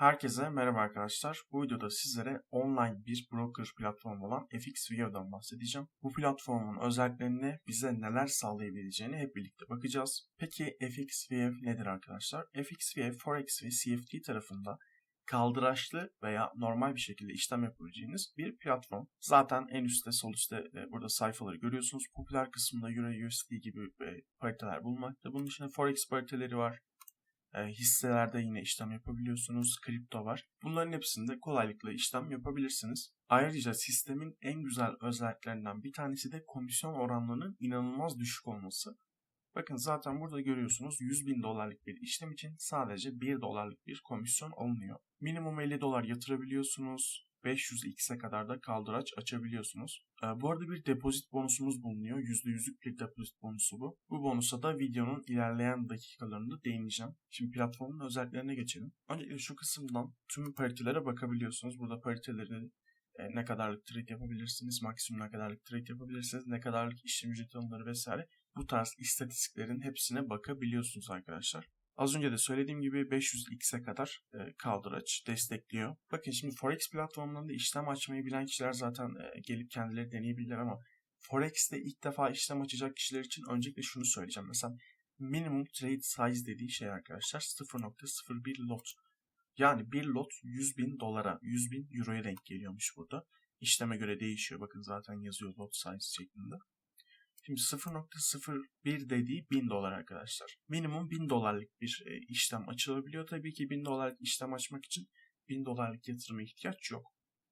Herkese merhaba arkadaşlar. Bu videoda sizlere online bir broker platformu olan FXVIO'dan bahsedeceğim. Bu platformun özelliklerini bize neler sağlayabileceğini hep birlikte bakacağız. Peki FXVIO nedir arkadaşlar? FXVIO Forex ve CFD tarafında kaldıraçlı veya normal bir şekilde işlem yapabileceğiniz bir platform. Zaten en üstte sol üstte e, burada sayfaları görüyorsunuz. Popüler kısmında Euro USD gibi e, pariteler bulunmakta. Bunun dışında Forex pariteleri var. E, hisselerde yine işlem yapabiliyorsunuz. Kripto var. Bunların hepsinde kolaylıkla işlem yapabilirsiniz. Ayrıca sistemin en güzel özelliklerinden bir tanesi de komisyon oranlarının inanılmaz düşük olması. Bakın zaten burada görüyorsunuz 100 bin dolarlık bir işlem için sadece 1 dolarlık bir komisyon alınıyor. Minimum 50 dolar yatırabiliyorsunuz. 500x'e kadar da kaldıraç açabiliyorsunuz. Ee, bu arada bir depozit bonusumuz bulunuyor. %100'lük bir depozit bonusu bu. Bu bonusa da videonun ilerleyen dakikalarında değineceğim. Şimdi platformun özelliklerine geçelim. Öncelikle şu kısımdan tüm paritelere bakabiliyorsunuz. Burada pariteleri e, ne kadarlık trade yapabilirsiniz, maksimum ne kadarlık trade yapabilirsiniz, ne kadarlık işlem ücreti alımları vesaire. Bu tarz istatistiklerin hepsine bakabiliyorsunuz arkadaşlar. Az önce de söylediğim gibi 500x'e kadar e, kaldıraç destekliyor. Bakın şimdi Forex platformlarında işlem açmayı bilen kişiler zaten e, gelip kendileri deneyebilirler ama Forex'te ilk defa işlem açacak kişiler için öncelikle şunu söyleyeceğim. Mesela minimum trade size dediği şey arkadaşlar 0.01 lot. Yani bir lot 100 bin dolara, 100 bin euroya denk geliyormuş burada. İşleme göre değişiyor. Bakın zaten yazıyor lot size şeklinde. Şimdi 0.01 dediği 1000 dolar arkadaşlar. Minimum 1000 dolarlık bir e, işlem açılabiliyor. Tabii ki 1000 dolarlık işlem açmak için 1000 dolarlık yatırıma ihtiyaç yok.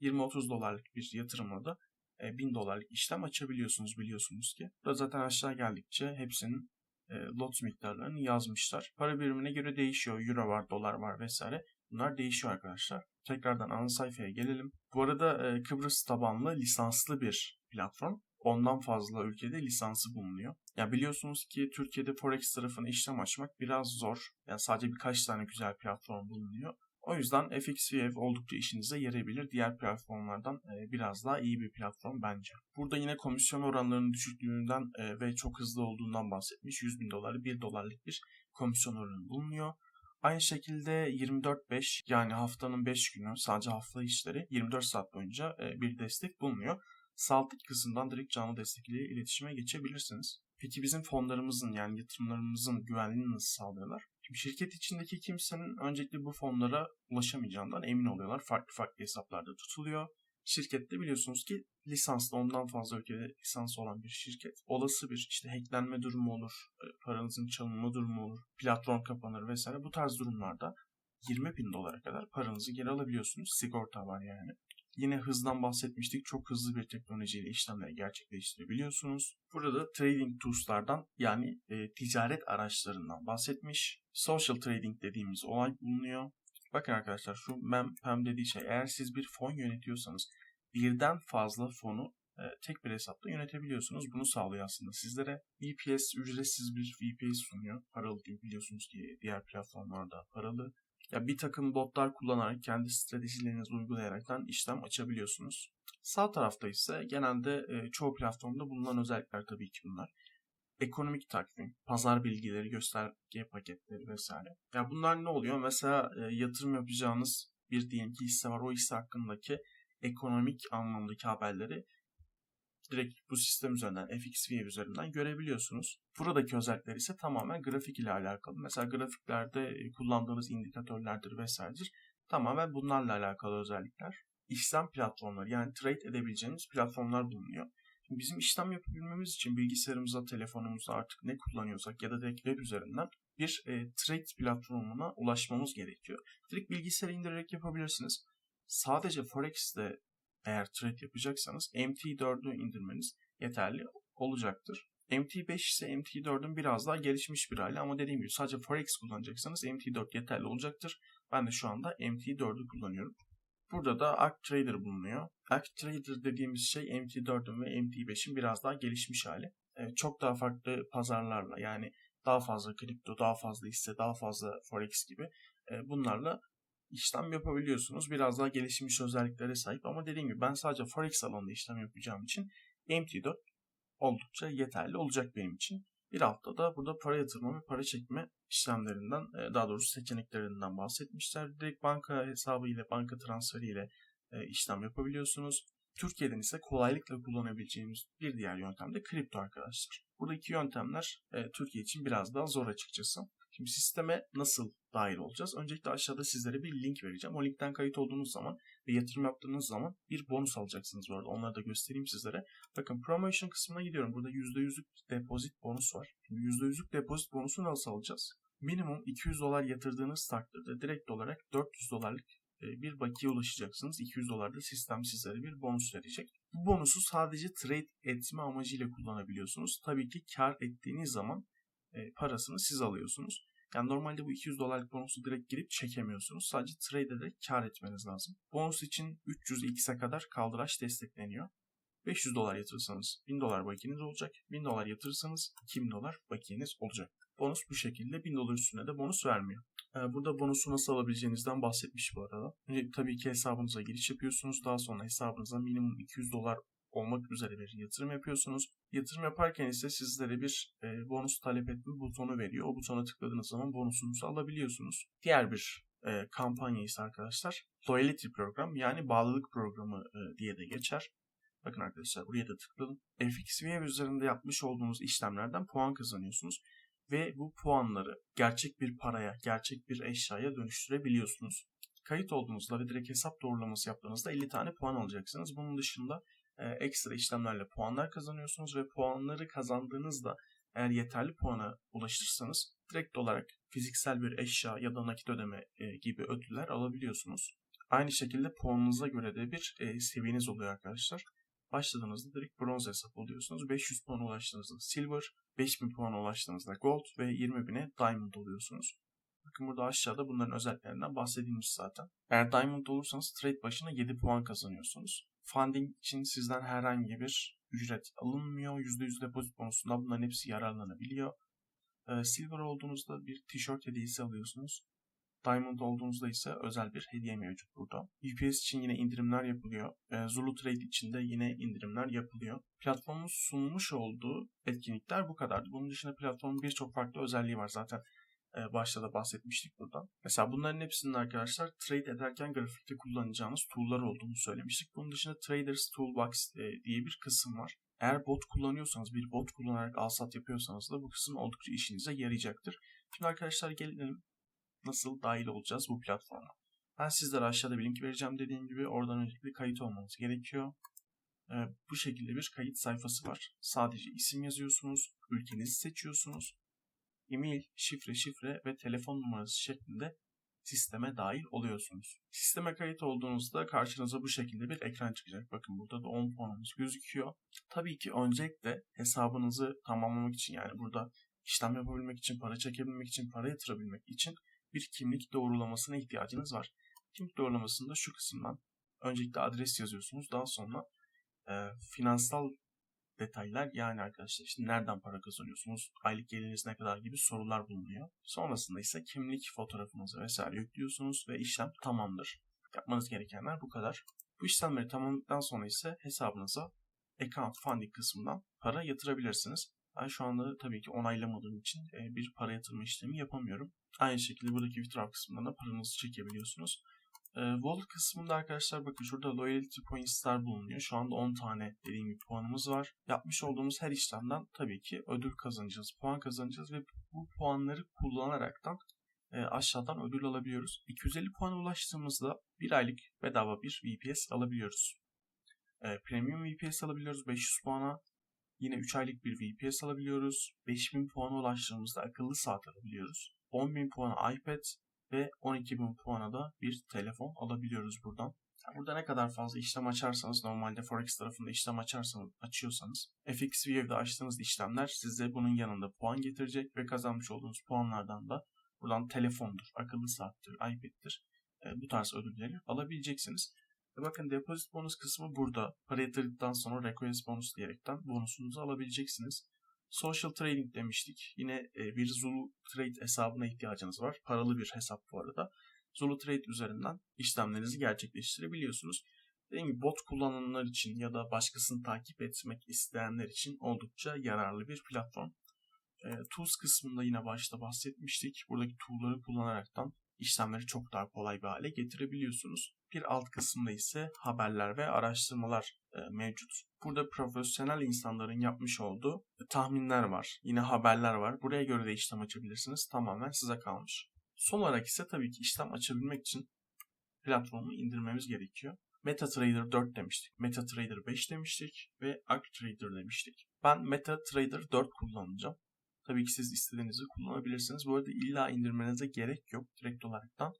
20-30 dolarlık bir yatırımla da e, 1000 dolarlık işlem açabiliyorsunuz biliyorsunuz ki. Burada zaten aşağı geldikçe hepsinin e, lot miktarlarını yazmışlar. Para birimine göre değişiyor. Euro var, dolar var vesaire. Bunlar değişiyor arkadaşlar. Tekrardan ana sayfaya gelelim. Bu arada e, Kıbrıs tabanlı lisanslı bir platform ondan fazla ülkede lisansı bulunuyor. Ya biliyorsunuz ki Türkiye'de Forex tarafına işlem açmak biraz zor. Yani sadece birkaç tane güzel platform bulunuyor. O yüzden FXVF oldukça işinize yarayabilir. Diğer platformlardan e, biraz daha iyi bir platform bence. Burada yine komisyon oranlarının düşüklüğünden e, ve çok hızlı olduğundan bahsetmiş. 100 bin doları 1 dolarlık bir komisyon oranı bulunuyor. Aynı şekilde 24-5 yani haftanın 5 günü sadece hafta işleri 24 saat boyunca e, bir destek bulunuyor. Saltık kısımdan direkt canlı destekli iletişime geçebilirsiniz. Peki bizim fonlarımızın yani yatırımlarımızın güvenliğini nasıl sağlıyorlar? Şimdi şirket içindeki kimsenin öncelikle bu fonlara ulaşamayacağından emin oluyorlar. Farklı farklı hesaplarda tutuluyor. Şirkette biliyorsunuz ki lisanslı ondan fazla ülkede lisansı olan bir şirket. Olası bir işte hacklenme durumu olur, e, paranızın çalınma durumu olur, platform kapanır vesaire. Bu tarz durumlarda 20 bin dolara kadar paranızı geri alabiliyorsunuz. Sigorta var yani. Yine hızdan bahsetmiştik. Çok hızlı bir teknolojiyle işlemleri gerçekleştirebiliyorsunuz. Burada trading tools'lardan yani e, ticaret araçlarından bahsetmiş. Social trading dediğimiz olay bulunuyor. Bakın arkadaşlar şu MEM, PEM dediği şey eğer siz bir fon yönetiyorsanız birden fazla fonu e, tek bir hesapta yönetebiliyorsunuz. Bunu sağlıyor aslında sizlere. VPS ücretsiz bir VPS sunuyor. Paralı değil biliyorsunuz ki diğer platformlarda paralı. Ya bir takım botlar kullanarak kendi stratejilerinizi uygulayaraktan işlem açabiliyorsunuz. Sağ tarafta ise genelde e, çoğu platformda bulunan özellikler tabii ki bunlar. Ekonomik takvim, pazar bilgileri, gösterge paketleri vesaire. Ya bunlar ne oluyor? Mesela e, yatırım yapacağınız bir diyelim ki hisse var. O hisse hakkındaki ekonomik anlamdaki haberleri direkt bu sistem üzerinden FXV üzerinden görebiliyorsunuz. Buradaki özellikler ise tamamen grafik ile alakalı. Mesela grafiklerde e, kullandığınız indikatörlerdir vesairedir. Tamamen bunlarla alakalı özellikler. İşlem platformları yani trade edebileceğiniz platformlar bulunuyor. Şimdi bizim işlem yapabilmemiz için bilgisayarımıza, telefonumuza artık ne kullanıyorsak ya da direkt web üzerinden bir e, trade platformuna ulaşmamız gerekiyor. Direkt bilgisayara indirerek yapabilirsiniz. Sadece Forex'te eğer trade yapacaksanız MT4'ü indirmeniz yeterli olacaktır. MT5 ise MT4'ün biraz daha gelişmiş bir hali ama dediğim gibi sadece Forex kullanacaksanız MT4 yeterli olacaktır. Ben de şu anda MT4'ü kullanıyorum. Burada da ArcTrader bulunuyor. ArcTrader dediğimiz şey MT4'ün ve MT5'in biraz daha gelişmiş hali. Çok daha farklı pazarlarla yani daha fazla kripto, daha fazla hisse, daha fazla Forex gibi e, bunlarla işlem yapabiliyorsunuz. Biraz daha gelişmiş özelliklere sahip ama dediğim gibi ben sadece Forex alanında işlem yapacağım için MT4 oldukça yeterli olacak benim için. Bir altta da burada para yatırma ve para çekme işlemlerinden, daha doğrusu seçeneklerinden bahsetmişler. Direkt banka hesabı ile, banka transferi ile işlem yapabiliyorsunuz. Türkiye'den ise kolaylıkla kullanabileceğimiz bir diğer yöntem de kripto arkadaşlar. Burada iki yöntemler Türkiye için biraz daha zor açıkçası. Şimdi sisteme nasıl dahil olacağız? Öncelikle aşağıda sizlere bir link vereceğim. O linkten kayıt olduğunuz zaman ve yatırım yaptığınız zaman bir bonus alacaksınız bu arada. Onları da göstereyim sizlere. Bakın promotion kısmına gidiyorum. Burada %100'lük depozit bonus var. Şimdi %100'lük depozit bonusu nasıl alacağız? Minimum 200 dolar yatırdığınız takdirde direkt olarak 400 dolarlık e, bir bakiye ulaşacaksınız. 200 dolarda sistem sizlere bir bonus verecek. Bu bonusu sadece trade etme amacıyla kullanabiliyorsunuz. Tabii ki kar ettiğiniz zaman e, parasını siz alıyorsunuz. Yani normalde bu 200 dolarlık bonusu direkt girip çekemiyorsunuz. Sadece trade ederek kar etmeniz lazım. Bonus için 300x'e kadar kaldıraç destekleniyor. 500 dolar yatırırsanız 1000 dolar bakiyeniz olacak. 1000 dolar yatırırsanız 2000 dolar bakiyeniz olacak. Bonus bu şekilde 1000 dolar üstüne de bonus vermiyor. Ee, burada bonusu nasıl alabileceğinizden bahsetmiş bu arada. Önce tabii ki hesabınıza giriş yapıyorsunuz. Daha sonra hesabınıza minimum 200 dolar olmak üzere bir yatırım yapıyorsunuz. Yatırım yaparken ise sizlere bir e, bonus talep etme butonu veriyor. O butona tıkladığınız zaman bonusunuzu alabiliyorsunuz. Diğer bir e, kampanya ise arkadaşlar loyalty program yani bağlılık programı e, diye de geçer. Bakın arkadaşlar buraya da tıkladım. FXVM üzerinde yapmış olduğunuz işlemlerden puan kazanıyorsunuz. Ve bu puanları gerçek bir paraya, gerçek bir eşyaya dönüştürebiliyorsunuz. Kayıt olduğunuzda ve direkt hesap doğrulaması yaptığınızda 50 tane puan alacaksınız. Bunun dışında ekstra işlemlerle puanlar kazanıyorsunuz ve puanları kazandığınızda eğer yeterli puana ulaşırsanız direkt olarak fiziksel bir eşya ya da nakit ödeme e, gibi ödüller alabiliyorsunuz. Aynı şekilde puanınıza göre de bir e, seviyeniz oluyor arkadaşlar. Başladığınızda direkt bronz hesap oluyorsunuz. 500 puan ulaştığınızda silver, 5000 puan ulaştığınızda gold ve 20.000'e diamond oluyorsunuz. Bakın burada aşağıda bunların özelliklerinden bahsedilmiş zaten. Eğer diamond olursanız trade başına 7 puan kazanıyorsunuz. Funding için sizden herhangi bir ücret alınmıyor. %100 depozit bonusunda bunların hepsi yararlanabiliyor. Ee, silver olduğunuzda bir tişört hediyesi alıyorsunuz. Diamond olduğunuzda ise özel bir hediye mevcut burada. UPS için yine indirimler yapılıyor. Ee, Zulu Trade için de yine indirimler yapılıyor. Platformun sunmuş olduğu etkinlikler bu kadardı. Bunun dışında platformun birçok farklı özelliği var zaten. E, başta da bahsetmiştik burada. Mesela bunların hepsinin arkadaşlar trade ederken grafikte kullanacağınız tool'lar olduğunu söylemiştik. Bunun dışında Traders Toolbox e, diye bir kısım var. Eğer bot kullanıyorsanız, bir bot kullanarak al-sat yapıyorsanız da bu kısım oldukça işinize yarayacaktır. Şimdi arkadaşlar gelelim nasıl dahil olacağız bu platforma. Ben sizlere aşağıda bir link vereceğim dediğim gibi. Oradan öncelikle kayıt olmanız gerekiyor. Ee, bu şekilde bir kayıt sayfası var. Sadece isim yazıyorsunuz, ülkenizi seçiyorsunuz e-mail, şifre, şifre ve telefon numarası şeklinde sisteme dahil oluyorsunuz. Sisteme kayıt olduğunuzda karşınıza bu şekilde bir ekran çıkacak. Bakın burada da 10 puanımız gözüküyor. Tabii ki öncelikle hesabınızı tamamlamak için yani burada işlem yapabilmek için, para çekebilmek için, para yatırabilmek için bir kimlik doğrulamasına ihtiyacınız var. Kimlik doğrulamasında şu kısımdan öncelikle adres yazıyorsunuz. Daha sonra e, finansal detaylar yani arkadaşlar işte nereden para kazanıyorsunuz, aylık geliriniz ne kadar gibi sorular bulunuyor. Sonrasında ise kimlik fotoğrafınızı vesaire yüklüyorsunuz ve işlem tamamdır. Yapmanız gerekenler bu kadar. Bu işlemleri tamamladıktan sonra ise hesabınıza account funding kısmından para yatırabilirsiniz. Ben şu anda tabii ki onaylamadığım için bir para yatırma işlemi yapamıyorum. Aynı şekilde buradaki withdraw kısmından da paranızı çekebiliyorsunuz. E, wallet kısmında arkadaşlar bakın şurada loyalty points'lar bulunuyor. Şu anda 10 tane dediğim gibi puanımız var. Yapmış olduğumuz her işlemden tabii ki ödül kazanacağız, puan kazanacağız ve bu puanları kullanaraktan e, aşağıdan ödül alabiliyoruz. 250 puana ulaştığımızda bir aylık bedava bir VPS alabiliyoruz. E, premium VPS alabiliyoruz 500 puana. Yine 3 aylık bir VPS alabiliyoruz. 5000 puana ulaştığımızda akıllı saat alabiliyoruz. 10.000 puana iPad, ve 12.000 puana da bir telefon alabiliyoruz buradan. Burada ne kadar fazla işlem açarsanız normalde Forex tarafında işlem açarsanız açıyorsanız FX View'de açtığınız işlemler size bunun yanında puan getirecek ve kazanmış olduğunuz puanlardan da buradan telefondur, akıllı saattir, iPad'tir e, bu tarz ödülleri alabileceksiniz. Ve bakın depozit bonus kısmı burada. Para yatırdıktan sonra request bonus diyerekten bonusunuzu alabileceksiniz. Social trading demiştik. Yine e, bir Zulu Trade hesabına ihtiyacınız var. Paralı bir hesap bu arada. Zulu Trade üzerinden işlemlerinizi gerçekleştirebiliyorsunuz. Dediğim gibi bot kullananlar için ya da başkasını takip etmek isteyenler için oldukça yararlı bir platform. E, tools kısmında yine başta bahsetmiştik. Buradaki tool'ları kullanaraktan işlemleri çok daha kolay bir hale getirebiliyorsunuz. Bir alt kısımda ise haberler ve araştırmalar e, mevcut. Burada profesyonel insanların yapmış olduğu tahminler var. Yine haberler var. Buraya göre de işlem açabilirsiniz. Tamamen size kalmış. Son olarak ise tabii ki işlem açabilmek için platformu indirmemiz gerekiyor. MetaTrader 4 demiştik, MetaTrader 5 demiştik ve ArcTrader demiştik. Ben MetaTrader 4 kullanacağım. Tabii ki siz istediğinizi kullanabilirsiniz. Bu arada illa indirmenize gerek yok. Direkt olaraktan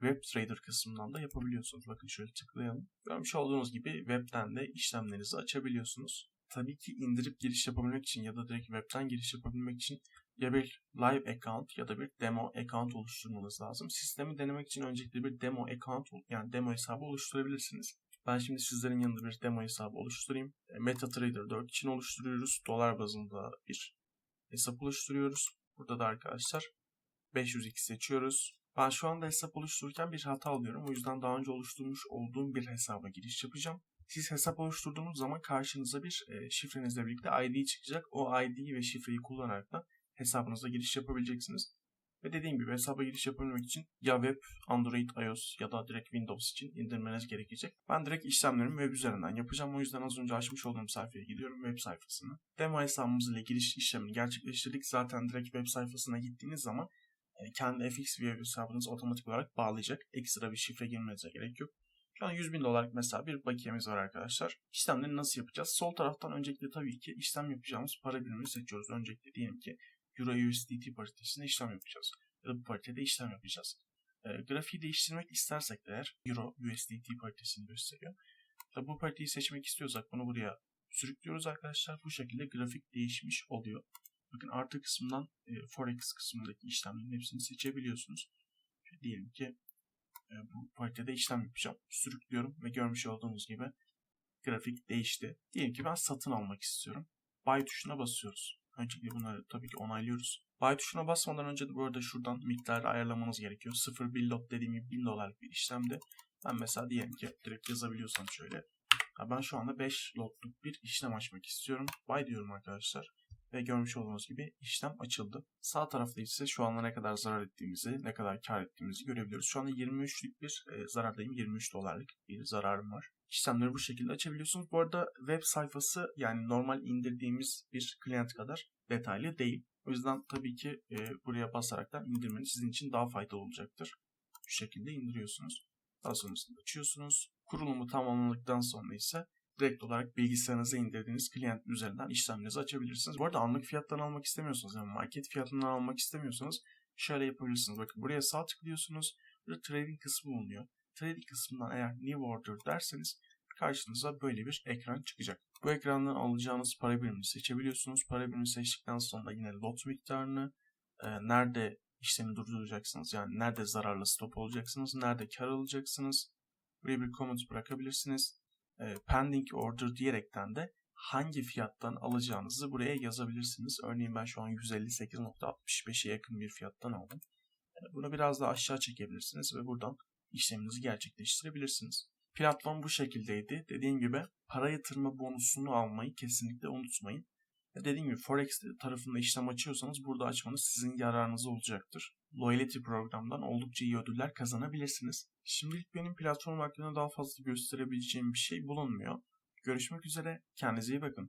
WebTrader kısmından da yapabiliyorsunuz. Bakın şöyle tıklayalım. Görmüş olduğunuz gibi webten de işlemlerinizi açabiliyorsunuz. Tabii ki indirip giriş yapabilmek için ya da direkt webten giriş yapabilmek için ya bir live account ya da bir demo account oluşturmanız lazım. Sistemi denemek için öncelikle bir demo account yani demo hesabı oluşturabilirsiniz. Ben şimdi sizlerin yanında bir demo hesabı oluşturayım. E, MetaTrader 4 için oluşturuyoruz. Dolar bazında bir hesap oluşturuyoruz. Burada da arkadaşlar 502 seçiyoruz. Ben şu anda hesap oluştururken bir hata alıyorum. O yüzden daha önce oluşturmuş olduğum bir hesaba giriş yapacağım. Siz hesap oluşturduğunuz zaman karşınıza bir e, şifrenizle birlikte ID çıkacak. O ID'yi ve şifreyi kullanarak da hesabınıza giriş yapabileceksiniz. Ve dediğim gibi hesaba giriş yapabilmek için ya web, Android, iOS ya da direkt Windows için indirmeniz gerekecek. Ben direkt işlemlerimi web üzerinden yapacağım. O yüzden az önce açmış olduğum sayfaya gidiyorum web sayfasına. Demo hesabımız ile giriş işlemini gerçekleştirdik. Zaten direkt web sayfasına gittiğiniz zaman kendi FX web hesabınız otomatik olarak bağlayacak. Ekstra bir şifre girmenize gerek yok. Şu an 100 bin dolarlık mesela bir bakiyemiz var arkadaşlar. İşlemleri nasıl yapacağız? Sol taraftan öncelikle tabii ki işlem yapacağımız para birimini seçiyoruz. Öncelikle diyelim ki Euro USDT paritesinde işlem yapacağız. Ya da bu paritede işlem yapacağız. E, grafiği değiştirmek istersek de eğer Euro USDT paritesini gösteriyor. Tabii bu pariteyi seçmek istiyorsak bunu buraya sürüklüyoruz arkadaşlar. Bu şekilde grafik değişmiş oluyor. Bakın artı kısmından e, Forex kısmındaki işlemlerin hepsini seçebiliyorsunuz. Şöyle diyelim ki e, bu paritede işlem yapacağım. Sürüklüyorum ve görmüş olduğunuz gibi grafik değişti. Diyelim ki ben satın almak istiyorum. Buy tuşuna basıyoruz. Öncelikle bunları tabii ki onaylıyoruz. Buy tuşuna basmadan önce de bu arada şuradan miktarı ayarlamanız gerekiyor. 0 bir lot dediğim gibi 1000 dolarlık bir işlemde. Ben mesela diyelim ki direkt yazabiliyorsam şöyle. ben şu anda 5 lotluk bir işlem açmak istiyorum. Buy diyorum arkadaşlar ve görmüş olduğunuz gibi işlem açıldı. Sağ tarafta ise şu anda ne kadar zarar ettiğimizi, ne kadar kar ettiğimizi görebiliyoruz. Şu anda 23'lük bir e, zarardayım. 23 dolarlık bir zararım var. İşlemleri bu şekilde açabiliyorsunuz. Bu arada web sayfası yani normal indirdiğimiz bir klient kadar detaylı değil. O yüzden tabii ki e, buraya basaraktan indirmeniz sizin için daha faydalı olacaktır. Bu şekilde indiriyorsunuz. Daha sonrasında açıyorsunuz. Kurulumu tamamladıktan sonra ise direkt olarak bilgisayarınıza indirdiğiniz klient üzerinden işlemlerinizi açabilirsiniz. Bu arada anlık fiyattan almak istemiyorsanız yani market fiyatından almak istemiyorsanız şöyle yapabilirsiniz. Bakın buraya sağ tıklıyorsunuz. Burada trading kısmı bulunuyor. Trading kısmından eğer new order derseniz karşınıza böyle bir ekran çıkacak. Bu ekrandan alacağınız para birimini seçebiliyorsunuz. Para birimini seçtikten sonra yine lot miktarını, e, nerede işlemi durduracaksınız yani nerede zararlı stop olacaksınız, nerede kar alacaksınız. Buraya bir comment bırakabilirsiniz. E, pending order diyerekten de hangi fiyattan alacağınızı buraya yazabilirsiniz. Örneğin ben şu an 158.65'e yakın bir fiyattan aldım. Bunu biraz daha aşağı çekebilirsiniz ve buradan işleminizi gerçekleştirebilirsiniz. Platform bu şekildeydi. Dediğim gibi para yatırma bonusunu almayı kesinlikle unutmayın. Dediğim gibi Forex tarafında işlem açıyorsanız burada açmanız sizin yararınıza olacaktır. Loyalty programdan oldukça iyi ödüller kazanabilirsiniz. Şimdilik benim platform hakkında daha fazla gösterebileceğim bir şey bulunmuyor. Görüşmek üzere. Kendinize iyi bakın.